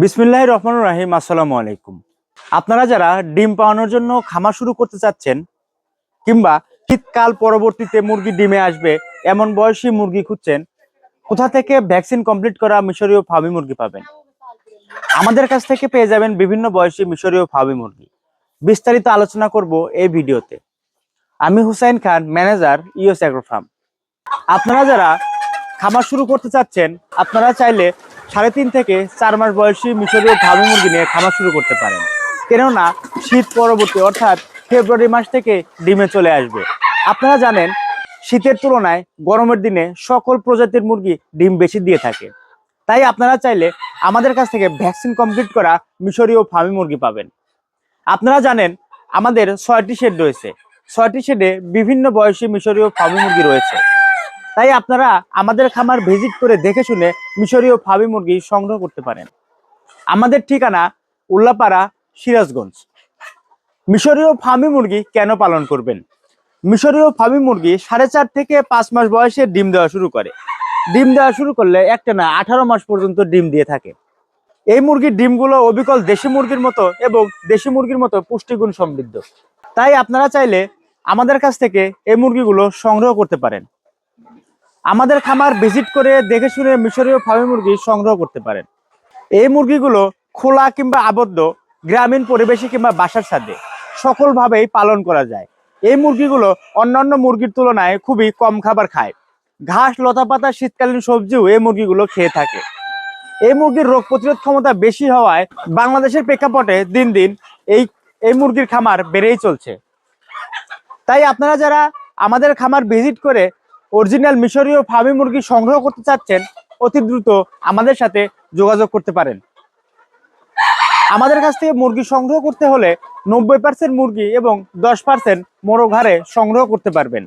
বিসমিল্লাহ রহমান রাহিম, আসসালামু আলাইকুম। আপনারা যারা ডিম পাওয়ানোর জন্য খামার শুরু করতে চাচ্ছেন, কিংবা শীতকাল পরবর্তীতে মুরগি ডিমে আসবে, এমন বয়সী মুরগি খুঁজছেন, কোথা থেকে ভ্যাকসিন কমপ্লিট করা মিশরীয় ফার্মি মুরগি পাবেন? আমাদের কাছ থেকে পেয়ে যাবেন বিভিন্ন বয়সী মিশরীয় ফার্মি মুরগি। বিস্তারিত আলোচনা করব এই ভিডিওতে। আমি Hussain Khan, manager US agro farm আপনারা যারা খামার শুরু করতে চাচ্ছেন, আপনারা চাইলে সাড়ে তিন থেকে চার মাস বয়সী মিশরীয় ফার্মি মুরগি নিয়ে খামার শুরু করতে পারেন। কেননা, শীত পরবর্তী অর্থাৎ ফেব্রুয়ারি মাস থেকে ডিমে চলে আসবে। আপনারা জানেন, শীতের তুলনায় গরমের দিনে সকল প্রজাতির মুরগি ডিম বেশি দিয়ে থাকে। তাই আপনারা চাইলে আমাদের কাছ থেকে ভ্যাকসিন কমপ্লিট করা মিশরীয় ফার্মি মুরগি পাবেন। আপনারা জানেন, আমাদের ছয়টি শেড রয়েছে। ছয়টি শেডে বিভিন্ন বয়সী মিশরীয় ফার্মি মুরগি রয়েছে। তাই আপনারা আমাদের খামার ভিজিট করে দেখে শুনে মিশরীয় ফার্মি মুরগি সংগ্রহ করতে পারেন। আমাদের ঠিকানা উল্লাপাড়া, সিরাজগঞ্জ। মিশরীয় ফার্মি মুরগি কেন পালন করবেন? মিশরীয় ফার্মি মুরগি সাড়ে চার থেকে পাঁচ মাস বয়সে ডিম দেওয়া শুরু করে। ডিম দেওয়া শুরু করলে একটা না আঠারো মাস পর্যন্ত ডিম দিয়ে থাকে। এই মুরগির ডিমগুলো অবিকল দেশি মুরগির মতো এবং দেশি মুরগির মতো পুষ্টিগুণ সমৃদ্ধ। তাই আপনারা চাইলে আমাদের কাছ থেকে এই মুরগিগুলো সংগ্রহ করতে পারেন। আমাদের খামার ভিজিট করে দেখে শুনে মিশরীয় ফার্মি মুরগি সংগ্রহ করতে পারেন। এই মুরগিগুলো খোলা কিংবা আবদ্ধ, গ্রামীণ পরিবেশে কিংবা বাসার সাথে সকলভাবেই পালন করা যায়। এই মুরগিগুলো অন্যান্য মুরগির তুলনায় খুবই কম খাবার খায়। ঘাস লতা পাতা শীতকালীন সবজিও এই মুরগিগুলো খেয়ে থাকে। এই মুরগির রোগ প্রতিরোধ ক্ষমতা বেশি হওয়ায় বাংলাদেশের প্রেক্ষাপটে দিন দিন এই এই মুরগির খামার বেড়েই চলছে। তাই আপনারা যারা আমাদের খামার ভিজিট করে অরিজিনাল মিশরীয় ফার্মি মুরগি সংগ্রহ করতে চাচ্ছেন, অতি দ্রুত আমাদের সাথে যোগাযোগ করতে পারেন। আমাদের কাছ থেকে মুরগি সংগ্রহ করতে হলে নব্বই পার্সেন্ট মুরগি এবং দশ পার্সেন্ট মোরগ হারে সংগ্রহ করতে পারবেন।